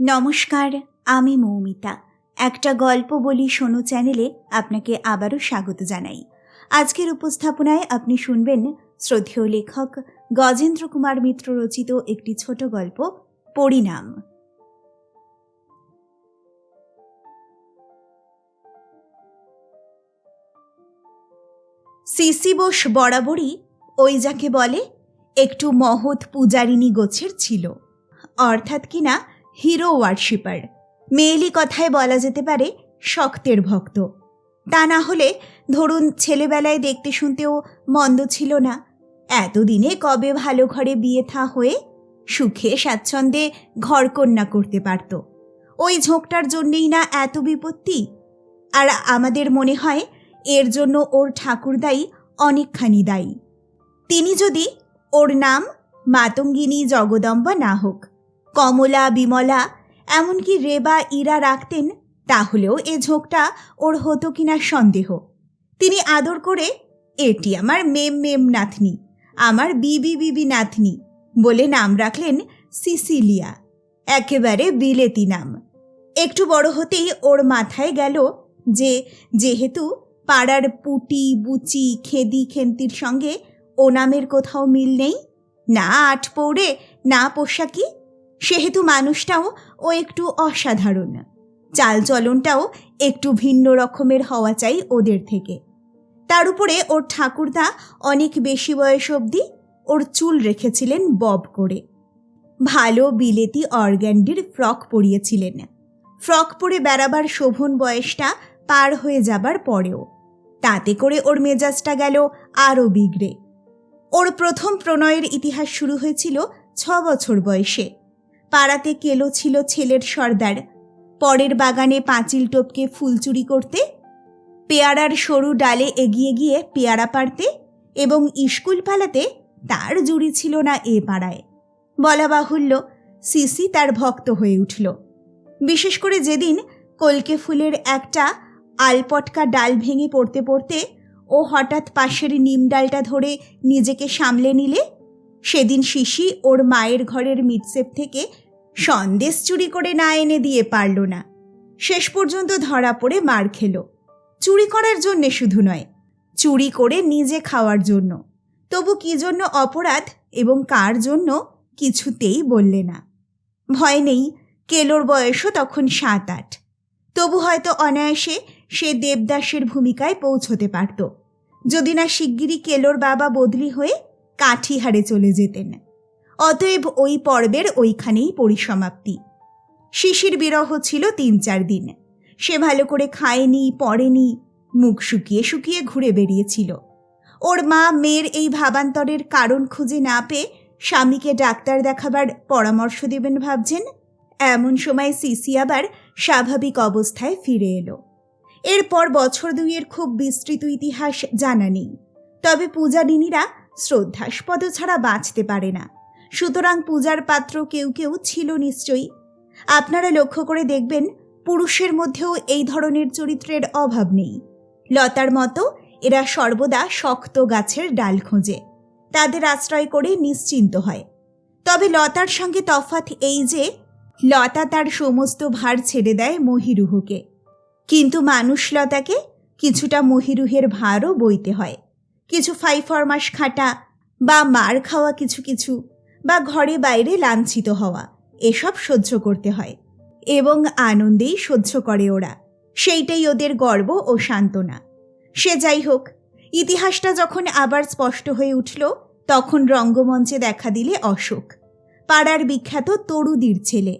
নমস্কার, আমি মৌমিতা। একটা গল্প বলি শোনো চ্যানেলে আপনাকে আবারও স্বাগত জানাই। আজকের উপস্থাপনায় আপনি শুনবেন শ্রদ্ধেয় লেখক গজেন্দ্র কুমার মিত্র রচিত একটি ছোট গল্প, পরিণাম। সিসি বোস বরাবরই ওই যাকে বলে, একটু মহৎ পূজারিণী গোছের ছিল। অর্থাৎ কিনা হিরো ওয়ার্শিপার। মেয়েলি কথায় বলা যেতে পারে শক্তের ভক্ত। তা না হলে ধরুন ছেলেবেলায় দেখতে শুনতেও মন্দ ছিল না। এতদিনে কবে ভালো ঘরে বিয়ে থা হয়ে সুখে স্বাচ্ছন্দ্যে ঘরকন্যা করতে পারত। ওই ঝোঁকটার জন্যেই না এত বিপত্তি? আর আমাদের মনে হয় এর জন্য ওর ঠাকুরদাই অনেকখানি দায়ী। তিনি যদি ওর নাম মাতঙ্গিনী জগদম্বা না হোক কমলা, বিমলা, এমনকি রেবা, ইরা রাখতেন, তাহলেও এ ঝোঁকটা ওর হতো কিনা সন্দেহ। তিনি আদর করে, এটি আমার মেম মেম নাতনি, আমার বিবি বিবি নাতনি বলে নাম রাখলেন সিসিলিয়া, একেবারে বিলেতি নাম। একটু বড় হতেই ওর মাথায় গেল যে, যেহেতু পাড়ার পুটি, বুচি, খেদি, খেন্তির সঙ্গে ও নামের কোথাও মিল নেই, না আট পৌড়ে না পোশাকি সেহেতু মানুষটাও ও একটু অসাধারণ। চালচলনটাও একটু ভিন্ন রকমের হওয়া চাই ওদের থেকে। তার উপরে ওর ঠাকুরদা অনেক বেশি বয়স অবধি ওর চুল রেখেছিলেন বব করে। ভালো বিলেতি অর্গ্যান্ডির ফ্রক পরিয়েছিলেন। ফ্রক পরে বেড়াবার শোভন বয়সটা পার হয়ে যাবার পরেও। তাতে করে ওর মেজাজটা গেল আরও বিগড়ে। ওর প্রথম প্রণয়ের ইতিহাস শুরু হয়েছিল ছ বছর বয়সে। পাড়াতে কেলো ছিল ছেলের সর্দার। পরের বাগানে পাঁচিল টপকে ফুল চুরি করতে, পেয়ারার সরু ডালে এগিয়ে গিয়ে পেয়ারা পারতে এবং স্কুল পালাতে তার জুড়ি ছিল না এ পাড়ায়। বলা বাহুল্য সিসি তার ভক্ত হয়ে উঠল। বিশেষ করে যেদিন কলকে ফুলের একটা আলপটকা ডাল ভেঙে পড়তে পড়তে ও হঠাৎ পাশের নিম ডালটা ধরে নিজেকে সামলে নিলে, সেদিন শিশি ওর মায়ের ঘরের মিটসেপ থেকে সন্দেশ চুরি করে না এনে দিয়ে পারল না। শেষ পর্যন্ত ধরা পড়ে মার খেল। চুরি করার জন্যে শুধু নয়, চুরি করে নিজে খাওয়ার জন্য। তবু কি জন্য অপরাধ এবং কার জন্য কিছুতেই বললে না। ভয় নেই, কেলোর বয়সও তখন সাত আট। তবু হয়তো অনায়াসে সে দেবদাসের ভূমিকায় পৌঁছতে পারত। যদি না শিগগিরই কেলোর বাবা বদলি হয়ে কাঠিহারে চলে যেতেন। অতএব ওই পর্বের ওইখানেই পরিসমাপ্তি। শিশির বিরহ ছিল তিন চার দিন। সে ভালো করে খায়নি, পড়েনি, মুখ শুকিয়ে শুকিয়ে ঘুরে বেরিয়েছিল। ওর মা মেয়ের এই ভাবান্তরের কারণ খুঁজে না পেয়ে স্বামীকে ডাক্তার দেখাবার পরামর্শ দেবেন ভাবছেন। এমন সময় সিসি আবার স্বাভাবিক অবস্থায় ফিরে এলো। এরপর বছর দুইয়ের খুব বিস্তৃত ইতিহাস জানা নেই। তবে পূজারিনীরা শ্রদ্ধাস্পদ ছাড়া বাঁচতে পারে না। সুতরাং পূজার পাত্র কেউ কেউ ছিল নিশ্চয়ই। আপনারা লক্ষ্য করে দেখবেন, পুরুষের মধ্যেও এই ধরনের চরিত্রের অভাব নেই। লতার মতো এরা সর্বদা শক্ত গাছের ডাল খোঁজে, তাদের আশ্রয় করে নিশ্চিন্ত হয়। তবে লতার সঙ্গে তফাৎ এই যে, লতা তার সমস্ত ভার ছেড়ে দেয় মহিরুহকে। কিন্তু মানুষ লতাকে কিছুটা মহিরুহের ভারও বইতে হয়। কিছু ফাই ফরমাস খাটা বা মার খাওয়া কিছু কিছু বা ঘরে বাইরে লাঞ্ছিত হওয়া, এসব সহ্য করতে হয় এবং আনন্দেই সহ্য করে ওরা। সেইটাই ওদের গর্ব ও সান্ত্বনা। সে যাই হোক, ইতিহাসটা যখন আবার স্পষ্ট হয়ে উঠল, তখন রঙ্গমঞ্চে দেখা দিলে অশোক। পাড়ার বিখ্যাত তরুদির ছেলে।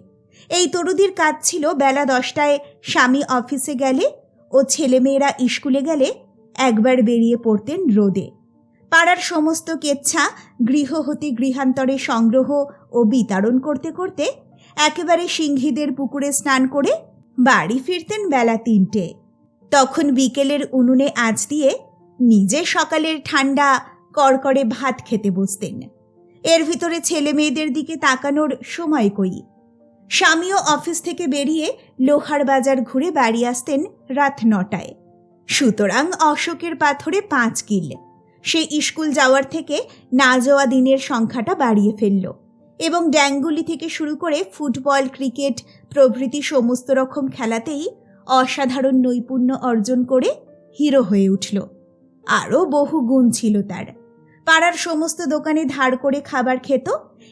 এই তরুদির কাজ ছিল বেলা দশটায় স্বামী অফিসে গেলে ও ছেলেমেয়েরা স্কুলে গেলে একবার বেরিয়ে পড়তেন রোদে। পাড়ার সমস্ত কেচ্ছা গৃহ হতে গৃহান্তরে সংগ্রহ ও বিতরণ করতে করতে একেবারে সিংহীদের পুকুরে স্নান করে বাড়ি ফিরতেন বেলা তিনটে। তখন বিকেলের উনুনে আঁচ দিয়ে নিজে সকালের ঠান্ডা কড়কড়ে ভাত খেতে বসতেন। এর ভিতরে ছেলে মেয়েদের দিকে তাকানোর সময় কই। স্বামীও অফিস থেকে বেরিয়ে লোহার বাজার ঘুরে বাড়ি আসতেন রাত নটায়। সুতরাং অশোকের পাথরে পাঁচ কিল। সে স্কুল যাওয়ার থেকে না যাওয়া দিনের সংখ্যাটা বাড়িয়ে ফেলল এবং ড্যাঙ্গুলি থেকে শুরু করে ফুটবল, ক্রিকেট প্রভৃতি সমস্ত রকম খেলাতেই অসাধারণ নৈপুণ্য অর্জন করে হিরো হয়ে উঠল। আরও বহু গুণ ছিল তার। পাড়ার সমস্ত দোকানে ধার করে খাবার খেত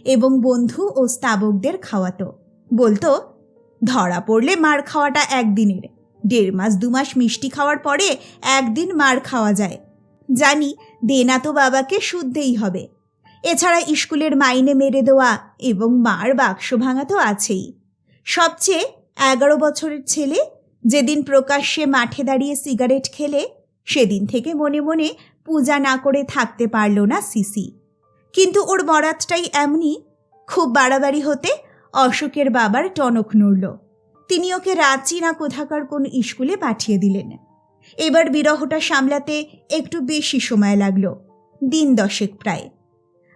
এবং বন্ধু ও স্তাবকদের খাওয়াতো। বলতো, ধরা পড়লে মার খাওয়াটা একদিনের। দেড় মাস দু মাস মিষ্টি খাওয়ার পরে একদিন মার খাওয়া যায়। জানি দেনা তো বাবাকে শুদ্ধেই হবে। এছাড়া স্কুলের মাইনে মেরে দেওয়া এবং মার বাক্স ভাঙা তো আছেই। সবচেয়ে এগারো বছরের ছেলে যেদিন প্রকাশ্যে মাঠে দাঁড়িয়ে সিগারেট খেলে, সেদিন থেকে মনে মনে পূজা না করে থাকতে পারল না সিসি। কিন্তু ওর বরাতটাই এমনি খুব বাড়াবাড়ি হতে অশোকের বাবার টনক নড়ল। তিনি ওকে রাঁচি না কোথাকার কোন স্কুলে পাঠিয়ে দিলেন। এবার বিরহটা সামলাতে একটু বেশি সময় লাগল, দিন দশেক প্রায়।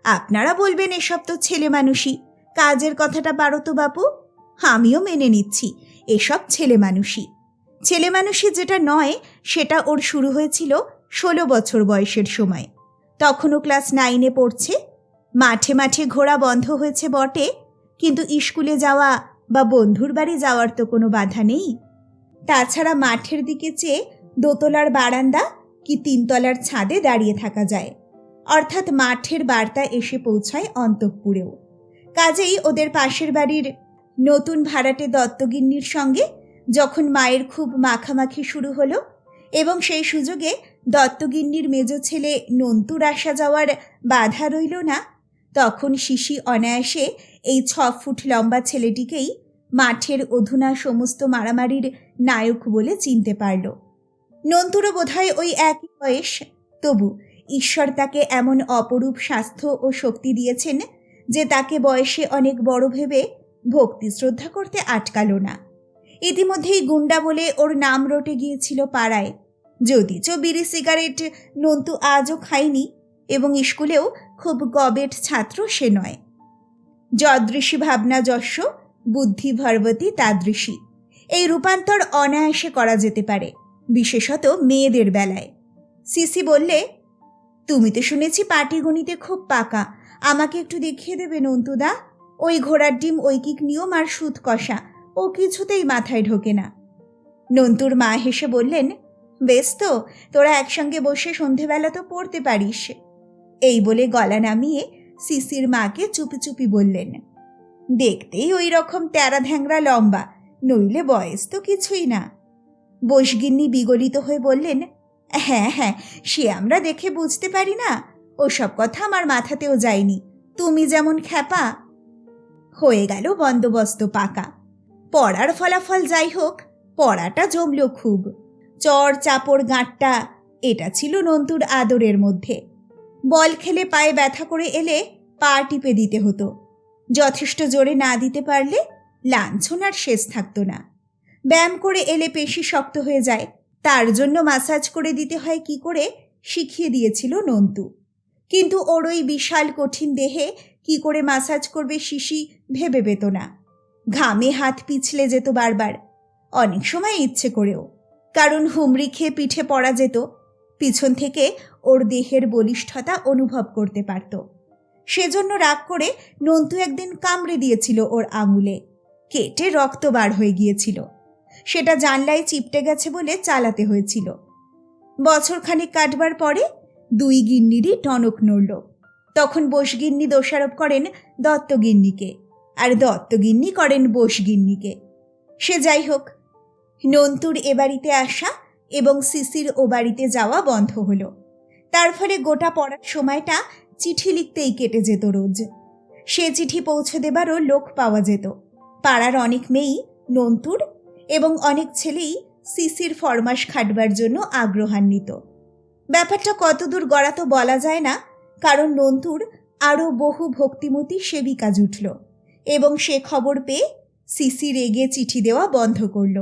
আপনারা বলবেন এসব তো ছেলে মানুষই, কাজের কথাটা পারো তো বাপু? আমিও মেনে নিচ্ছি, এসব ছেলে মানুষই। ছেলে মানুষই যেটা নয়, সেটা ওর শুরু হয়েছিল ষোলো বছর বয়সের সময়। তখনও ক্লাস নাইনে পড়ছে, মাঠে মাঠে ঘোরা বন্ধ হয়েছে বটে, কিন্তু স্কুলে যাওয়া বা বন্ধুর বাড়ি যাওয়ার তো কোনো বাধা নেই। তাছাড়া মাঠের দিকে চেয়ে দোতলার বারান্দা কি তিনতলার ছাদে দাঁড়িয়ে থাকা যায়? অর্থাৎ মাঠের বার্তা এসে পৌঁছায় অন্তঃপুরেও। কাজেই ওদের পাশের বাড়ির নতুন ভাড়াটে দত্তগিন্নির সঙ্গে যখন মায়ের খুব মাখামাখি শুরু হলো এবং সেই সুযোগে দত্তগিন্নির মেজ ছেলে নন্তুর আসা যাওয়ার বাধা রইল না, তখন শিশি অনায়াসে এই ছ ফুট লম্বা ছেলেটিকেই মাঠের অধুনা সমস্ত মারামারির নায়ক বলে চিনতে পারল। নন্তুরও বোধহয় ওই একই বয়স। তবু ঈশ্বর তাকে এমন অপরূপ স্বাস্থ্য ও শক্তি দিয়েছেন যে তাকে বয়সে অনেক বড় ভেবে ভক্তি শ্রদ্ধা করতে আটকালো না। ইতিমধ্যেই গুন্ডা বলে ওর নাম রটে গিয়েছিল পাড়ায়। যদি চো বিড়ি সিগারেট নন্তু আজও খায়নি এবং স্কুলেও খুব গবেট ছাত্র সে নয়। যদৃশী ভাবনা যশ বুদ্ধি ভরবতী তাদৃশী। এই রূপান্তর অনায়াসে করা যেতে পারে। বিশেষত মেয়েদের বেলায়। সিসি বললে, তুমি তো শুনেছি পাটিগণিতে খুব পাকা। আমাকে একটু দেখিয়ে দেবে নন্তুদা? ওই ঘোড়ার ডিম ঐকিক নিয়ম আর সুদ কষা। ও কিছুতেই মাথায় ঢোকে না। নন্তুর মা হেসে বললেন, বেশ তো, তোরা একসঙ্গে বসে সন্ধেবেলা তো পড়তে পারিস। এই বলে গলা নামিয়ে সিসির মাকে চুপি চুপি বললেন, দেখতেই ওই রকম তেরা ধ্যাংরা লম্বা, নইলে বয়স তো কিছুই না। বসগিন্নি বিগলিত হয়ে বললেন হ্যাঁ হ্যাঁ সে আমরা দেখে বুঝতে পারি না। ওসব কথা আমার মাথাতেও যায়নি। তুমি যেমন খ্যাপা। হয়ে গেল বন্দোবস্ত পাকা। পড়ার ফলাফল যাই হোক, পড়াটা জমল খুব। চর চাপড় গাঁটটা, এটা ছিল নন্তুর আদরের মধ্যে। বল খেলে পায়ে ব্যথা করে এলে পা টিপে দিতে হতো। যথেষ্ট জোরে না দিতে পারলে লাঞ্ছনার শেষ থাকতো না। ব্যায়াম করে এলে পেশি শক্ত হয়ে যায়। তার জন্য মাসাজ করে দিতে হয় কি করে? শিখিয়ে দিয়েছিল নন্তু। কিন্তু ওর ওই বিশাল কঠিন দেহে কি করে মাসাজ করবে শিশি ভেবে পেত না। ঘামে হাত পিছলে যেত বারবার। অনেক সময় ইচ্ছে করেও। কারণ হুমড়ি খেয়ে পিঠে পড়া যেত। পিছন থেকে ওর দেহের বলিষ্ঠতা অনুভব করতে পারত। সেজন্য রাগ করে নন্তু একদিন কামড়ে দিয়েছিল ওর আঙুলে। কেটে রক্ত বার হয়ে গিয়েছিল। সেটা জানলায় চিপটে গেছে বলে চালাতে হয়েছিল। বছরখানেক কাটবার পরে দুই গিন্নিরই টনক নড়ল। তখন বসগিন্নি দোষারোপ করেন দত্তগিন্নিকে আর দত্তগিন্নি করেন বসগিন্নিকে। সে যাই হোক, নন্তুর এ বাড়িতে আসা এবং সিসির ও বাড়িতে যাওয়া বন্ধ হলো। তার ফলে গোটা পড়ার সময়টা চিঠি লিখতেই কেটে যেত রোজ। সে চিঠি পৌঁছে দেবারও লোক পাওয়া যেত। পাড়ার অনেক মেয়েই নন্তুর এবং অনেক ছেলেই সিসির ফরমাস খাটবার জন্য আগ্রহান্বিত। ব্যাপারটা কতদূর গড়া তো বলা যায় না, কারণ নন্তুর আরও বহু ভক্তিমতী সেবিকা জুটল এবং সে খবর পেয়ে সিসি রেগে চিঠি দেওয়া বন্ধ করল।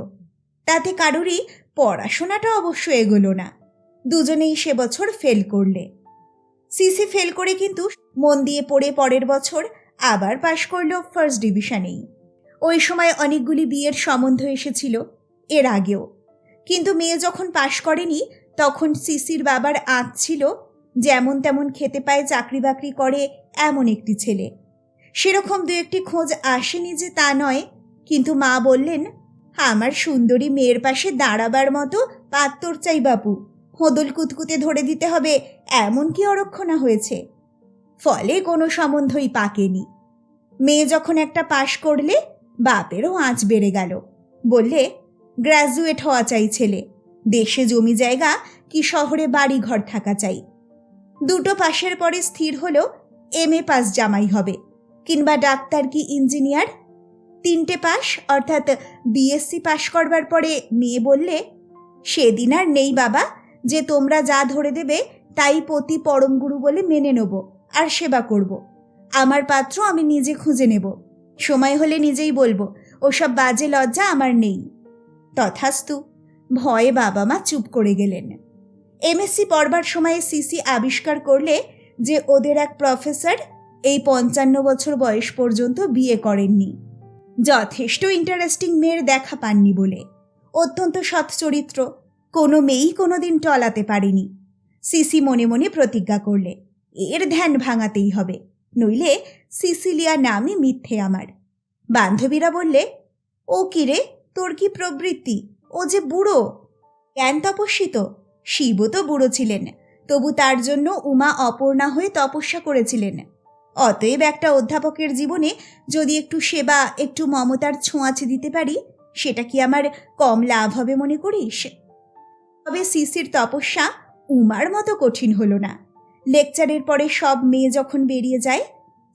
তাতে কারোরই পড়াশোনাটা অবশ্য এগোলো না, দুজনেই সে বছর ফেল করলে। সিসি ফেল করে কিন্তু মন দিয়ে পড়ে পরের বছর আবার পাশ করল ফার্স্ট ডিভিশনেই। ওই সময় অনেকগুলি বিয়ের সম্বন্ধ এসেছিল, এর আগেও। কিন্তু মেয়ে যখন পাশ করেনি, তখন সিসির বাবার আঁত ছিল, যেমন তেমন খেতে পায়, চাকরি বাকরি করে এমন একটি ছেলে। সেরকম দু একটি খোঁজ আসেনি যে তা নয়, কিন্তু মা বললেন, আমার সুন্দরী মেয়ের পাশে দাঁড়াবার মতো পাত্তর চাই বাপু, হোদল কুতকুতে ধরে দিতে হবে, এমন কি অরক্ষণা হয়েছে? ফলে কোনো সম্বন্ধই পাকেনি। মেয়ে যখন একটা পাশ করলে বাপেরও আঁচ বেড়ে গেল। বললে গ্র্যাজুয়েট হওয়া চাই ছেলে, দেশে জমি জায়গা কি শহরে বাড়ি ঘর থাকা চাই? দুটো পাশের পরে স্থির হলো, এম এ পাস জামাই হবে, কিংবা ডাক্তার কি ইঞ্জিনিয়ার? তিনটে পাস অর্থাৎ বিএসসি পাশ করবার পরে মেয়ে বললে, সেদিন আর নেই বাবা, যে তোমরা যা ধরে দেবে তাই পতি পরম গুরু বলে মেনে নেব, আর সেবা করব। আমার পাত্র আমি নিজে খুঁজে নেব। সময় হলে নিজেই বলব, ওসব বাজে লজ্জা আমার নেই। তথাস্তু ভয়ে বাবা মা চুপ করে গেলেন। এমএসসি পড়বার সময়ে সিসি আবিষ্কার করলে যে ওদের এক প্রফেসর এই পঞ্চান্ন বছর বয়স পর্যন্ত বিয়ে করেননি। যথেষ্ট ইন্টারেস্টিং মেয়ের দেখা পাননি বলে। অত্যন্ত সৎ চরিত্র, কোনো মেয়েই কোনোদিন টলাতে পারেনি। সিসি মনে মনে প্রতিজ্ঞা করলে, এর ধ্যান ভাঙাতেই হবে, নইলে সিসিলিয়া নামই মিথ্যে আমার। বান্ধবীরা বললে, ও কি রে, তোর কি প্রবৃত্তি? ও যে বুড়ো। জ্ঞান তপস্বী তো? শিবও তো বুড়ো ছিলেন। তবু তার জন্য উমা অপর্ণা হয়ে তপস্যা করেছিলেন। অতএব একটা অধ্যাপকের জীবনে যদি একটু সেবা, একটু মমতার ছোঁয়াচে দিতে পারি, সেটা কি আমার কম লাভ হবে মনে করিস? তবে সিসির তপস্যা উমার মতো কঠিন হলো না। লেকচারের পরে সব মেয়ে যখন বেরিয়ে যায়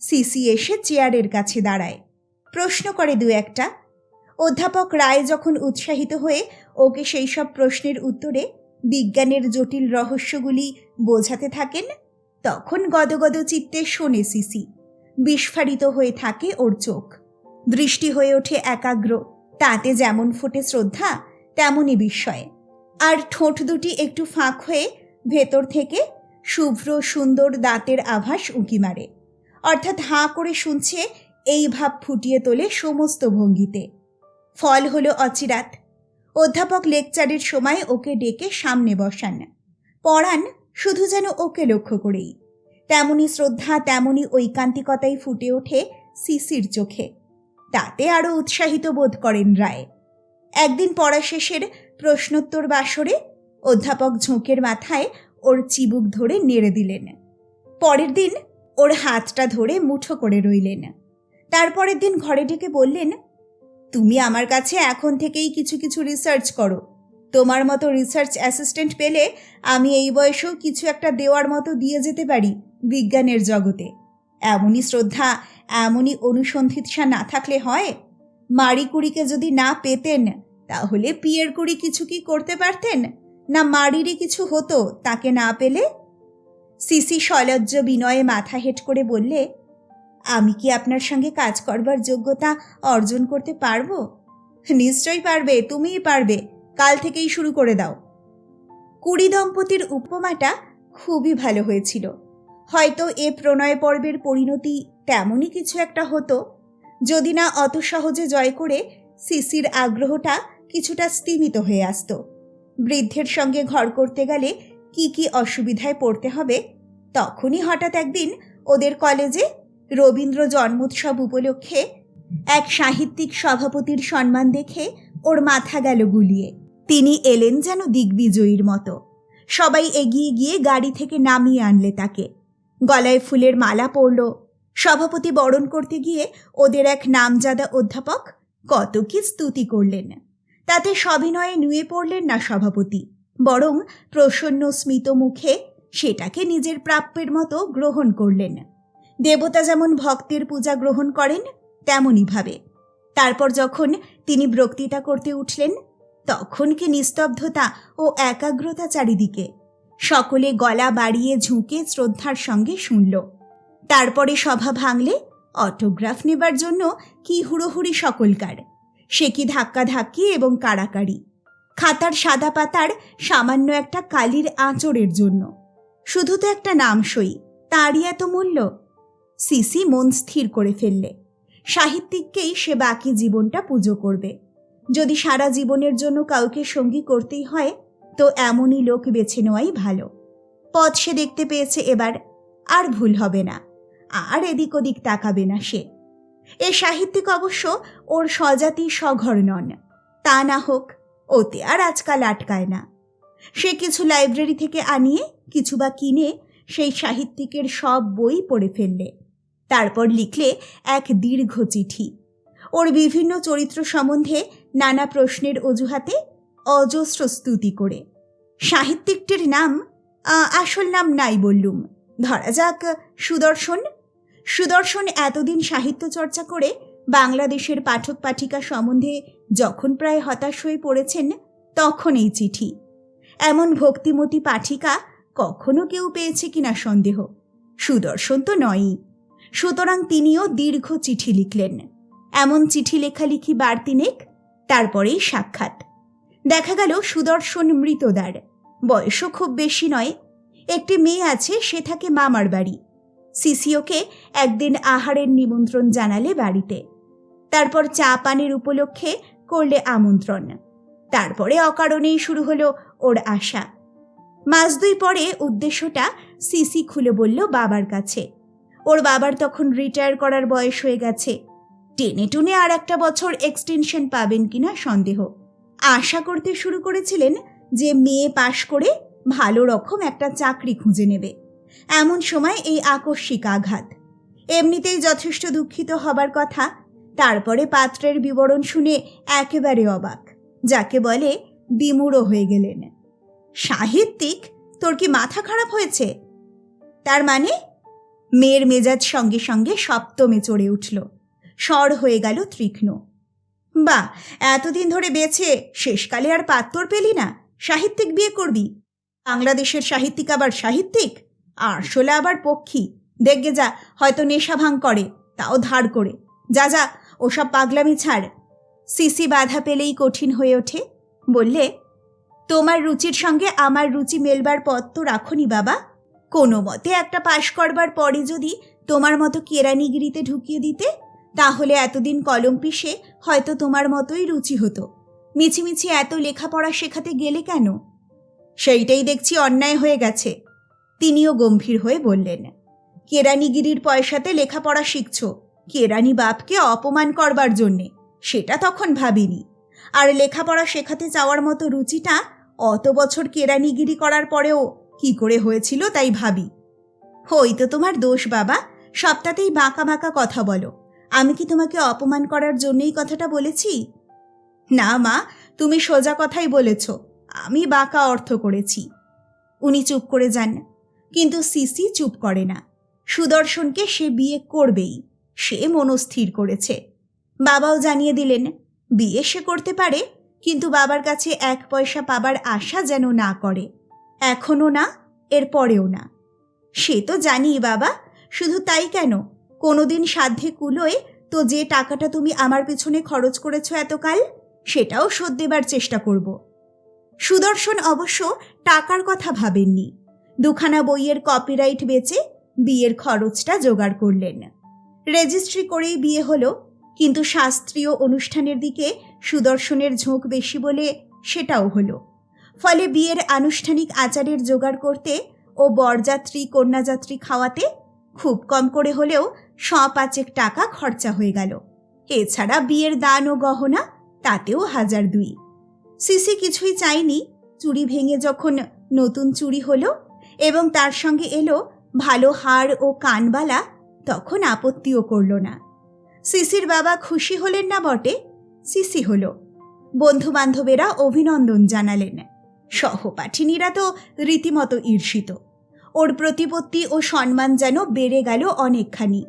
সিসি এসে চেয়ারের কাছে দাঁড়ায়। প্রশ্ন করে দু একটা। অধ্যাপক রায় যখন উৎসাহিত হয়ে ওকে সেই সব প্রশ্নের উত্তরে বিজ্ঞানের জটিল রহস্যগুলি বোঝাতে থাকেন, তখন গদগদ চিত্তে শোনে সিসি, বিস্ফারিত হয়ে থাকে ওর চোখ। দৃষ্টি হয়ে ওঠে একাগ্র, তাতে যেমন ফোটে শ্রদ্ধা, তেমনই বিস্ময়। আর ঠোঁট দুটি একটু ফাঁক হয়ে ভেতর থেকে শুভ্র সুন্দর দাঁতের আভাস উঁকি মারে। অর্থাৎ হাঁ করে শুনছে, এই ভাব ফুটিয়ে তোলে সমস্ত ভঙ্গিতে। ফল হলো অচিরাত অধ্যাপক লেকচারের সময় ওকে ডেকে সামনে বসান। পড়ান শুধু যেন ওকে লক্ষ্য করেই। তেমনি শ্রদ্ধা, তেমনি ঐকান্তিকতাই ফুটে ওঠে সিসির চোখে। তাতে আরও উৎসাহিত বোধ করেন রায়। একদিন পড়া শেষের প্রশ্নোত্তর বাসরে অধ্যাপক ঝোঁকের মাথায় ওর চিবুক ধরে নেড়ে দিলেন। পরের দিন ওর হাতটা ধরে মুঠো করে রইলেন। তারপরের দিন ঘরে ডেকে বললেন, তুমি আমার কাছে এখন থেকেই কিছু কিছু রিসার্চ করো। তোমার মতো রিসার্চ অ্যাসিস্ট্যান্ট পেলে আমি এই বয়সেও কিছু একটা দেওয়ার মতো দিয়ে যেতে পারি বিজ্ঞানের জগতে। এমনই শ্রদ্ধা, এমনই অনুসন্ধিৎসা না থাকলে হয়? মারি কুড়িকে যদি না পেতেন, তাহলে পিয়ের কুড়ি কিছু কি করতে পারতেন? না মারিরই কিছু হতো তাকে না পেলে? সিসি সলজ্জ বিনয়ে মাথা হেট করে বললে, আমি কি আপনার সঙ্গে কাজ করবার যোগ্যতা অর্জন করতে পারব? নিশ্চয়ই পারবে, তুমিই পারবে। কাল থেকেই শুরু করে দাও। কুড়ি দম্পতির উপমাটা খুবই ভালো হয়েছিল। হয়তো এ প্রণয় পর্বের পরিণতি তেমনই কিছু একটা হতো। যদি না অত সহজে জয় করে, সিসির আগ্রহটা কিছুটা স্তিমিত হয়ে আসত। বৃদ্ধের সঙ্গে ঘর করতে গেলে কি কি অসুবিধায় পড়তে হবে? তখনই হঠাৎ একদিন ওদের কলেজে রবীন্দ্র জন্মোৎসব উপলক্ষে এক সাহিত্যিক সভাপতির সম্মান দেখে ওর মাথা গেল গুলিয়ে। তিনি এলেন যেন দিগ্বিজয়ীর মতো। সবাই এগিয়ে গিয়ে গাড়ি থেকে নামিয়ে আনলে তাকে। গলায় ফুলের মালা পরল। সভাপতি বরণ করতে গিয়ে ওদের এক নামজাদা অধ্যাপক কত কি স্তুতি করলেন। তাতে সবিনয়ে নুয়ে পড়লেন না সভাপতি। বরং প্রসন্ন স্মিত মুখে সেটাকে নিজের প্রাপ্যের মতো গ্রহণ করলেন। দেবতা যেমন ভক্তের পূজা গ্রহণ করেন, তেমনই ভাবে। তারপর যখন তিনি বক্তৃতা করতে উঠলেন, তখন কি নিস্তব্ধতা ও একাগ্রতা চারিদিকে সকলে গলা বাড়িয়ে ঝুঁকে শ্রদ্ধার সঙ্গে শুনল। তারপরে সভা ভাঙলে অটোগ্রাফ নেবার জন্য কি হুড়োহুড়ি সকলকার? সে কি ধাক্কাধাক্কি এবং কাড়াকাড়ি খাতার সাদা পাতার সামান্য একটা কালির আঁচড়ের জন্য। শুধু তো একটা নাম সই তারই এত মূল্য? সিসি মন স্থির করে ফেললে। সাহিত্যিককেই সে বাকি জীবনটা পুজো করবে। যদি সারা জীবনের জন্য কাউকে সঙ্গী করতেই হয়, তো এমনই লোক বেছে নেওয়াই ভালো। পথ সে দেখতে পেয়েছে এবার, আর ভুল হবে না। আর এদিক ওদিক তাকাবে না সে। এ সাহিত্যিক অবশ্য ওর স্বজাতি স্বঘর নন তা না হোক ওতে আর আজকাল আটকায় না। সে কিছু লাইব্রেরি থেকে আনিয়ে, কিছু বা কিনে সেই সাহিত্যিকের সব বই পড়ে ফেললে। তারপর লিখলে এক দীর্ঘ চিঠি। ওর বিভিন্ন চরিত্র সম্বন্ধে নানা প্রশ্নের অজুহাতে অজস্র স্তুতি করে। সাহিত্যিকটির নাম আসল নাম নাই বললুম। ধরা যাক, সুদর্শন। সুদর্শন এতদিন সাহিত্য চর্চা করে বাংলাদেশের পাঠক পাঠিকা সম্বন্ধে যখন প্রায় হতাশ হয়ে পড়েছেন, তখন এই চিঠি। এমন ভক্তিমতী পাঠিকা কখনো কেউ পেয়েছে কিনা সন্দেহ। সুদর্শন তো নয়ই। সুতরাং তিনিও দীর্ঘ চিঠি লিখলেন। এমন চিঠি লেখালেখি বাড়তিনেক তারপরেই সাক্ষাৎ। দেখা গেল সুদর্শন মৃতদার। বয়সও খুব বেশি নয়। একটি মেয়ে আছে, সে থাকে মামার বাড়ি। সিসিওকে একদিন আহারের নিমন্ত্রণ জানালে বাড়িতে। তারপর চা পানের উপলক্ষে করলে আমন্ত্রণ। তারপরে অকারণেই শুরু হলো ওর আশা। মাস দুই পরে উদ্দেশ্যটা সিসি খুলে বলল বাবার কাছে। ওর বাবার তখন রিটায়ার করার বয়স হয়ে গেছে। টেনে টুনে আর একটা বছর এক্সটেনশন পাবেন কিনা সন্দেহ। আশা করতে শুরু করেছিলেন যে মেয়ে পাশ করে ভালো রকম একটা চাকরি খুঁজে নেবে। এমন সময় এই আকস্মিক আঘাত। এমনিতেই যথেষ্ট দুঃখিত হবার কথা তারপরে পাত্রের বিবরণ শুনে একেবারে অবাক, যাকে বলে বিমূঢ় হয়ে গেলেন। সাহিত্যিক, তোর কি মাথা খারাপ হয়েছে? তার মানে? মেয়ের মেজাজ সঙ্গে সঙ্গে সপ্তমে চড়ে উঠল। স্বর হয়ে গেল তীক্ষ্ণ। বা এতদিন ধরে বেছে শেষকালে আর পাত্তর পেলি না। সাহিত্যিক বিয়ে করবি। বাংলাদেশের সাহিত্যিক আবার সাহিত্যিক? আরশোলা আবার পক্ষী। দেখগে যা, হয়তো নেশা ভাঙ করে, তাও ধার করে। যা যা, ওসব পাগলামি ছাড়। সিসি বাধা পেলেই কঠিন হয়ে ওঠে। বললে, তোমার রুচির সঙ্গে আমার রুচি মেলবার পথ তো রাখনি বাবা। কোনো মতে একটা পাশ করবার পরে যদি তোমার মতো কেরানিগিরিতে ঢুকিয়ে দিতে, তাহলে এতদিন কলম পিষে হয়তো তোমার মতোই রুচি হতো। মিছিমিছি এত লেখাপড়া শেখাতে গেলে কেন? সেইটাই দেখছি অন্যায় হয়ে গেছে। তিনিও গম্ভীর হয়ে বললেন, কেরানিগিরির পয়সাতে লেখাপড়া শিখছ। কেরানি বাপকে অপমান করবার জন্যে, সেটা তখন ভাবিনি। আর লেখাপড়া শেখাতে চাওয়ার মতো রুচিটা অত বছর কেরানিগিরি করার পরেও কি করে হয়েছিল তাই ভাবি। হই তো তোমার দোষ বাবা সপ্তাহতেই বাঁকা বাঁকা কথা বলো। আমি কি তোমাকে অপমান করার জন্যই কথাটা বলেছি? না মা, তুমি সোজা কথাই বলেছ, আমি বাঁকা অর্থ করেছি। উনি চুপ করে যান, কিন্তু সিসি চুপ করে না। সুদর্শনকে সে বিয়ে করবেই। সে মনস্থির করেছে। বাবাও জানিয়ে দিলেন, বিয়ে সে করতে পারে, কিন্তু বাবার কাছে এক পয়সা পাবার আশা যেন না করে। এখনও না, এর পরেও না। সে তো জানি বাবা, শুধু তাই কেন? কোনোদিন সাধ্যে কুলোয় তো যে টাকাটা তুমি আমার পিছনে খরচ করেছ এতকাল, সেটাও শোধ দেবার চেষ্টা করব। সুদর্শন অবশ্য টাকার কথা ভাবেননি। দুখানা বইয়ের কপিরাইট বেচে বিয়ের খরচটা জোগাড় করলেন। রেজিস্ট্রি করেই বিয়ে হলো, কিন্তু শাস্ত্রীয় অনুষ্ঠানের দিকে সুদর্শনের ঝোঁক বেশি বলে সেটাও হলো। ফলে বিয়ের আনুষ্ঠানিক আচারের জোগাড় করতে ও বরযাত্রী, কন্যাযাত্রী খাওয়াতে খুব কম করে হলেও শ পাঁচেক টাকা খরচা হয়ে গেল। এছাড়া বিয়ের দান ও গহনা, তাতেও হাজার দুই। সিসি কিছুই চাইনি চুড়ি ভেঙে যখন নতুন চুড়ি হলো এবং তার সঙ্গে এলো ভালো হার ও কানবালা তখন আপত্তিও করল না। সিসির বাবা খুশি হলেন না বটে, সিসি হল। বন্ধু বান্ধবেরা অভিনন্দন জানালেন। সহপাঠিনীরা তো রীতিমতো ঈর্ষিত। ওর প্রতিপত্তি ও সম্মান যেন বেড়ে গেল অনেকখানি।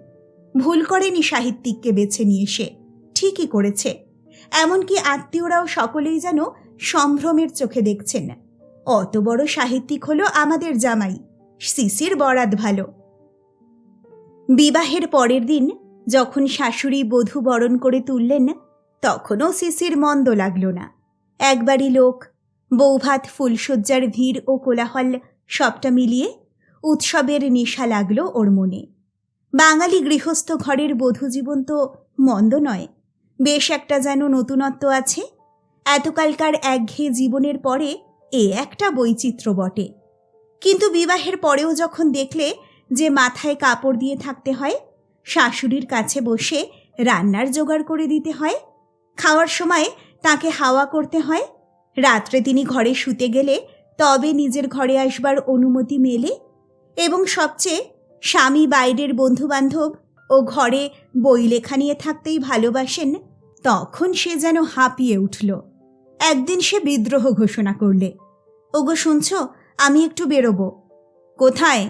ভুল করেনি সাহিত্যিককে বেছে নিয়ে সে, ঠিকই করেছে। এমনকি আত্মীয়রাও সকলেই যেন সম্ভ্রমের চোখে দেখছেন। অত বড় সাহিত্যিক হলো আমাদের জামাই, সিসির বরাত ভালো। বিবাহের পরের দিন যখন শাশুড়ি বধূ বরণ করে তুললেন, তখনও সিসির মন্দ লাগল না। একবারই লোক, বৌভাত ফুলশয্যার ভিড় ও কোলাহল সবটা মিলিয়ে উৎসবের নেশা লাগল ওর মনে। বাঙালি গৃহস্থ ঘরের বধূ জীবন তো মন্দ নয়, বেশ একটা যেন নতুনত্ব আছে। এতকালকার একঘেয়ে জীবনের পরে এ একটা বৈচিত্র্য বটে। কিন্তু বিবাহের পরেও যখন দেখলে যে মাথায় কাপড় দিয়ে থাকতে হয়, শাশুড়ির কাছে বসে রান্নার জোগাড় করে দিতে হয়, খাওয়ার সময় তাকে হাওয়া করতে হয়, রাত্রে তিনি ঘরে শুতে গেলে তবে নিজের ঘরে আসবার অনুমতি মেলে এবং সবচেয়ে স্বামী বাইরের বন্ধুবান্ধব ও ঘরে বই লেখা নিয়ে থাকতেই ভালোবাসেন, তখন সে যেন হাঁপিয়ে উঠল। একদিন সে বিদ্রোহ ঘোষণা করলে, ওগো শুনছ, আমি একটু বেরোবো। কোথায়?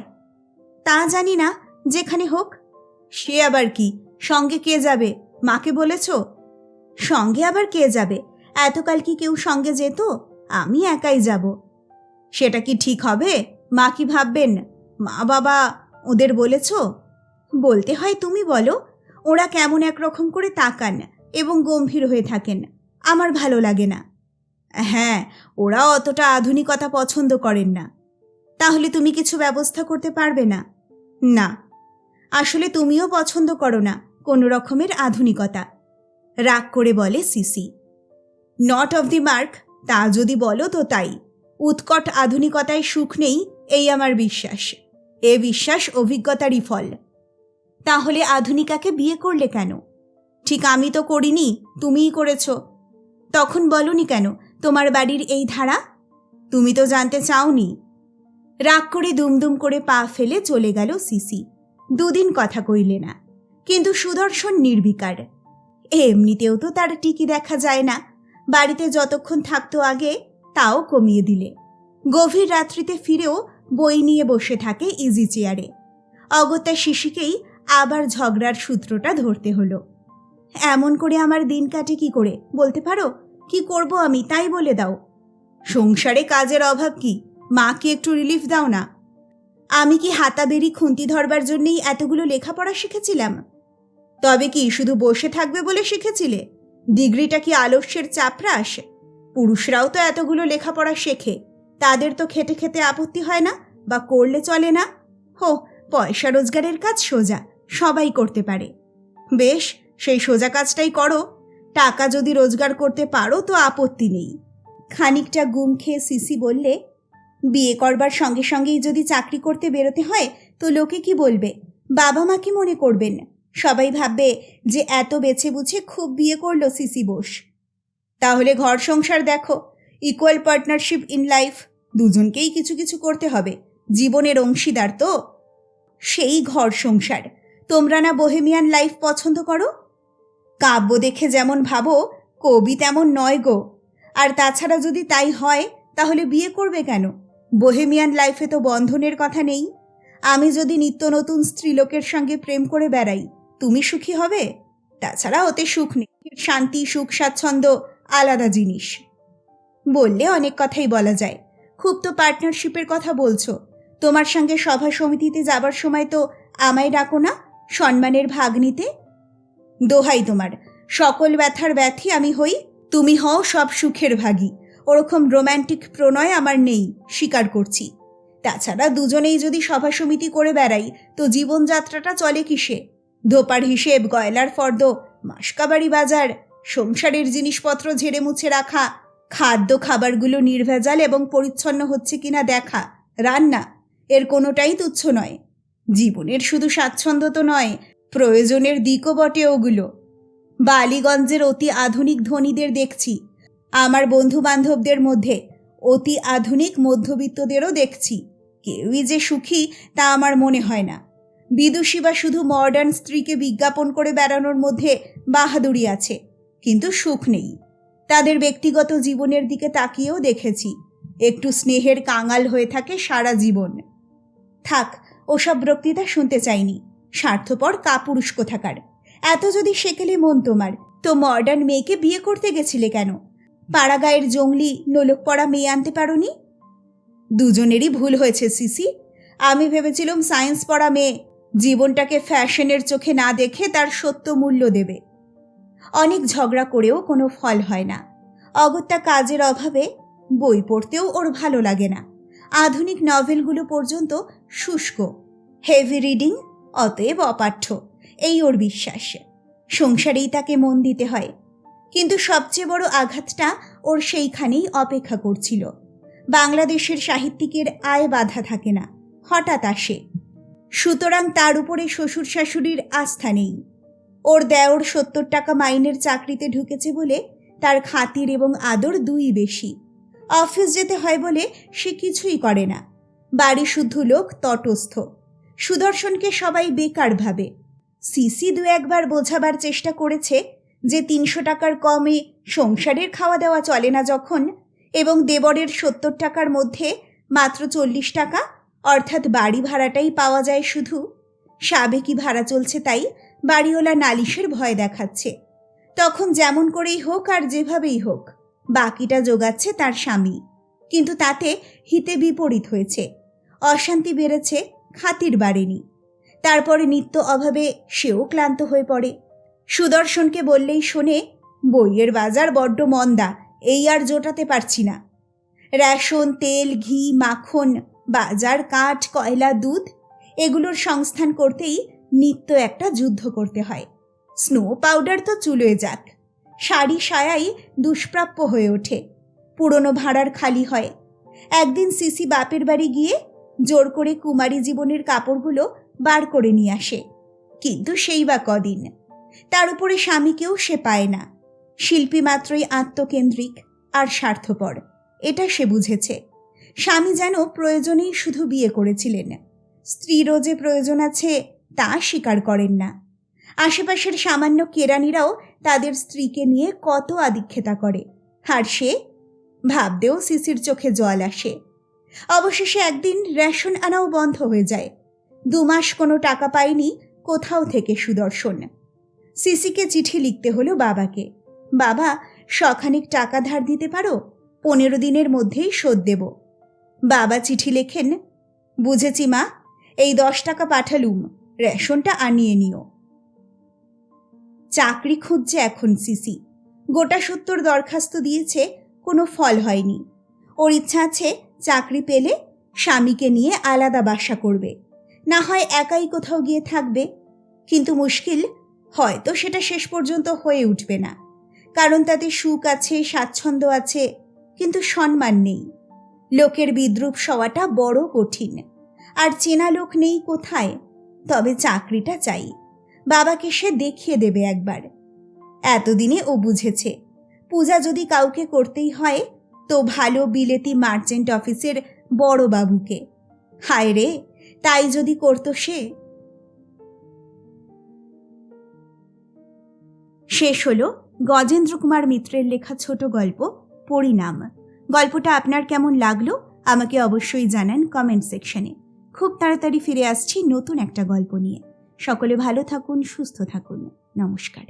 তা জানি না, যেখানে হোক। সে আবার কি? সঙ্গে কে যাবে? মাকে বলেছ? সঙ্গে আবার কে যাবে? এতকাল কি কেউ সঙ্গে যেত? আমি একাই যাব। সেটা কি ঠিক হবে? মা কি ভাববেন? মা বাবা ওদের বলেছ? বলতে হয় তুমি বলো। ওরা কেমন একরকম করে তাকান এবং গম্ভীর হয়ে থাকেন। আমার ভালো লাগে না। হ্যাঁ ওরা অতটা আধুনিকতা পছন্দ করেন না। তাহলে তুমি কিছু ব্যবস্থা করতে পারবে না। না। আসলে তুমিও পছন্দ করো না কোনো রকমের আধুনিকতা। রাগ করে বলে সিসি। নট অফ দি মার্ক তা যদি বলো তো তাই। উৎকট আধুনিকতায় সুখ নেই, এই আমার বিশ্বাস। এ বিশ্বাস অভিজ্ঞতারই ফল। তাহলে আধুনিকাকে বিয়ে করলে কেন? ঠিক আমি তো করিনি, তুমিই করেছ। তখন বলনি কেন, তোমার বাড়ির এই ধারা? তুমি তো জানতে চাওনি। রাগ করে দুমদুম করে পা ফেলে চলে গেল সিসি। দুদিন কথা কইলে না, কিন্তু সুদর্শন নির্বিকার। এমনিতেও তো তার টিকি দেখা যায় না। বাড়িতে যতক্ষণ থাকতো আগে, তাও কমিয়ে দিলে। গভীর রাত্রিতে ফিরেও বই নিয়ে বসে থাকে ইজি চেয়ারে অগত্যা শিশিকেই আবার ঝগড়ার সূত্রটা ধরতে হলো। এমন করে আমার দিন কাটে কি করে, বলতে পারো? কি করব আমি, তাই বলে দাও। সংসারে কাজের অভাব কি? মাকে একটু রিলিফ দাও না। আমি কি হাতাবেরি খুন্তি ধরবার জন্যই এতগুলো লেখাপড়া শিখেছিলাম? তবে কি শুধু বসে থাকবে বলে শিখেছিলে? ডিগ্রিটা কি আলস্যের চাপরাস পুরুষরাও তো এতগুলো লেখাপড়া শেখে, তাদের তো খেতে খেতে আপত্তি হয় না বা করলে চলে না। হো, পয়সা রোজগারের কাজ সোজা, সবাই করতে পারে। বেশ, সেই সোজা কাজটাই করো। টাকা যদি রোজগার করতে পারো তো আপত্তি নেই। খানিকটা গুম খেয়ে সিসি বললে বিয়ে করবার সঙ্গে সঙ্গেই যদি চাকরি করতে বেরোতে হয়, তো লোকে কি বলবে? বাবা মা কি মনে করবেন? সবাই ভাববে যে এত বেছে বুঝে খুব বিয়ে করল সিসি বোস। তাহলে ঘর সংসার দেখো ইকুয়াল পার্টনারশিপ ইন লাইফ দুজনকেই কিছু কিছু করতে হবে, জীবনের অংশীদার তো। সেই ঘর সংসার, তোমরা না বোহেমিয়ান লাইফ পছন্দ করো? কাব্য দেখে যেমন ভাবো, কবি তেমন নয় গো। আর তাছাড়া যদি তাই হয়, তাহলে বিয়ে করবে কেন? বোহেমিয়ান লাইফে তো বন্ধনের কথা নেই। আমি যদি নিত্য নতুন স্ত্রীলোকের সঙ্গে প্রেম করে বেড়াই, তুমি সুখী হবে? তাছাড়া ওতে সুখ নেই। শান্তি, সুখ, স্বাচ্ছন্দ্য আলাদা জিনিস। বললে অনেক কথাই বলা যায়। খুব তো পার্টনারশিপের কথা বলছো। তোমার সঙ্গে সভা সমিতিতে যাবার সময় তো আমায় ডাকো না, সম্মানের ভাগ নিতে? দোহাই তোমার। সকল ব্যথার ব্যথি আমি হই, তুমি হও সব সুখের ভাগী। ওরকম রোম্যান্টিক প্রণয় আমার নেই, স্বীকার করছি। তাছাড়া দুজনেই যদি সভা সমিতি করে বেড়াই, তো জীবনযাত্রাটা চলে কিসে? ধোপার হিসেব, গয়লার ফর্দ, মাসকাবাড়ি বাজার, সংসারের জিনিসপত্র ঝেড়ে মুছে রাখা, খাদ্য খাবারগুলো নির্ভেজাল এবং পরিচ্ছন্ন হচ্ছে কিনা দেখা, রান্না, এর কোনোটাই তুচ্ছ নয়। জীবনের শুধু স্বাচ্ছন্দ্য তো নয়, প্রয়োজনের দিকও বটে ওগুলো। বালিগঞ্জের অতি আধুনিক ধনীদের দেখছি আমার বন্ধু বান্ধবদের মধ্যে অতি আধুনিক মধ্যবিত্তদেরও দেখছি। কেউই যে সুখী তা আমার মনে হয় না। বিদুষী বা শুধু মডার্ন স্ত্রীকে বিজ্ঞাপন করে বেড়ানোর মধ্যে বাহাদুরি আছে, কিন্তু সুখ নেই। তাদের ব্যক্তিগত জীবনের দিকে তাকিয়েও দেখেছি। একটু স্নেহের কাঙাল হয়ে থাকে সারা জীবন। থাক, ওসব বক্তৃতা শুনতে চাইনি। স্বার্থপর কাপুরুষ কোথাকার। এত যদি সেকেলে মন তোমার, তো মডার্ন মেয়েকে বিয়ে করতে গেছিলে কেন? পাড়াগায়ের জঙ্গলি নোলক পড়া মেয়ে আনতে পারোনি? দুজনেরই ভুল হয়েছে, সিসি। আমি ভেবেছিলাম সায়েন্স পড়া মেয়ে জীবনটাকে ফ্যাশনের চোখে না দেখে তার সত্য মূল্য দেবে। অনেক ঝগড়া করেও কোনো ফল হয় না। অগত্যা কাজের অভাবে বই পড়তেও ওর ভালো লাগে না। আধুনিক নভেলগুলো পর্যন্ত শুষ্ক, হেভি রিডিং, অতএব অপাঠ্য, এই ওর বিশ্বাস। সংসারেই তাকে মন দিতে হয়। কিন্তু সবচেয়ে বড় আঘাতটা ওর সেইখানেই অপেক্ষা করছিল। বাংলাদেশের সাহিত্যিকের আয় বাধা থাকে না, হঠাৎ আসে। সুতরাং তার উপরে শ্বশুর শাশুড়ির আস্থা নেই। ওর দেওর সত্তর টাকা মাইনের চাকরিতে ঢুকেছে বলে তার খাতির এবং আদর দুই বেশি। অফিস যেতে হয় বলে সে কিছুই করে না। বাড়ি শুদ্ধ লোক, তটস্থ। সুদর্শনকে সবাই বেকার ভাবে। সিসি দু একবার বোঝাবার চেষ্টা করেছে যে তিনশো টাকার কমে সংসারের খাওয়া দাওয়া চলে না যখন, এবং দেবরের সত্তর টাকার মধ্যে মাত্র চল্লিশ টাকা, অর্থাৎ বাড়ি ভাড়াটাই পাওয়া যায় শুধু। সাবেকি ভাড়া চলছে তাই বাড়িওয়ালা নালিশের ভয় দেখাচ্ছে। তখন যেমন করেই হোক আর যেভাবেই হোক, বাকিটা যোগাচ্ছে তার স্বামী। কিন্তু তাতে হিতে বিপরীত হয়েছে। অশান্তি বেড়েছে খাতির বাড়েনি। তারপরে নিত্য অভাবে সেও ক্লান্ত হয়ে পড়ে। সুদর্শনকে বললেই শোনে, বইয়ের বাজার বড্ড মন্দা, এই আর জোটাতে পারছি না। রেশন, তেল, ঘি, মাখন, বাজার, কাঠ, কয়লা, দুধ, এগুলোর সংস্থান করতেই নিত্য একটা যুদ্ধ করতে হয়। স্নো পাউডার তো চুলোয় যাক। শাড়ি সায়াই দুষ্প্রাপ্য হয়ে ওঠে। পুরনো ভাড়ার খালি হয়। একদিন সিসি বাপের বাড়ি গিয়ে জোর করে কুমারী জীবনের কাপড়গুলো বার করে নিয়ে আসে। কিন্তু সেই বা কদিন। তার উপরে স্বামীকেও সে পায় না। শিল্পী মাত্রই আত্মকেন্দ্রিক আর স্বার্থপর, এটা সে বুঝেছে। স্বামী যেন প্রয়োজনেই শুধু বিয়ে করেছিলেন। স্ত্রীরও যে প্রয়োজন আছে, তা স্বীকার করেন না। আশেপাশের সামান্য কেরানিরাও তাদের স্ত্রীকে নিয়ে কত আদিক্ষেতা করে। আর সে? ভাবতেও সিসির চোখে জল আসে। অবশেষে একদিন রেশন আনাও বন্ধ হয়ে যায়। দু মাস কোনো টাকা পায়নি, কোথাও থেকে সুদর্শন। সিসিকে চিঠি লিখতে হলো বাবাকে। বাবা, শখানিক টাকা ধার দিতে পারো? পনেরো দিনের মধ্যেই শোধ দেব। বাবা চিঠি লেখেন, বুঝেছি মা, এই দশ টাকা পাঠালুম, রেশনটা আনিয়ে নিও। চাকরি খুঁজছে এখন সিসি। গোটা সত্তর দরখাস্ত দিয়েছে, কোনো ফল হয়নি। ওর ইচ্ছা আছে চাকরি পেলে স্বামীকে নিয়ে আলাদা বাসা করবে। না হয় একাই কোথাও গিয়ে থাকবে। কিন্তু মুশকিল হয়তো সেটা শেষ পর্যন্ত হয়ে উঠবে না। কারণ তাতে সুখ আছে, স্বাচ্ছন্দ্য আছে, কিন্তু সম্মান নেই। লোকের বিদ্রুপ সওয়াটা বড় কঠিন। আর চেনা লোক নেই কোথায়? তবে চাকরিটা চাই। বাবাকে সে দেখিয়ে দেবে একবার। এতদিনে ও বুঝেছে, পূজা যদি কাউকে করতেই হয়, তো ভালো বিলেতি মার্চেন্ট অফিসের বড় বাবুকে। হায় রে, তাই যদি করতো সে? শেষ হলো গজেন্দ্র কুমার মিত্রের লেখা ছোট গল্প, পরিণাম। গল্পটা আপনার কেমন লাগল আমাকে অবশ্যই জানান কমেন্ট সেকশনে খুব তাড়াতাড়ি ফিরে আসছি নতুন একটা গল্প নিয়ে। সকলে ভালো থাকুন, সুস্থ থাকুন। নমস্কার।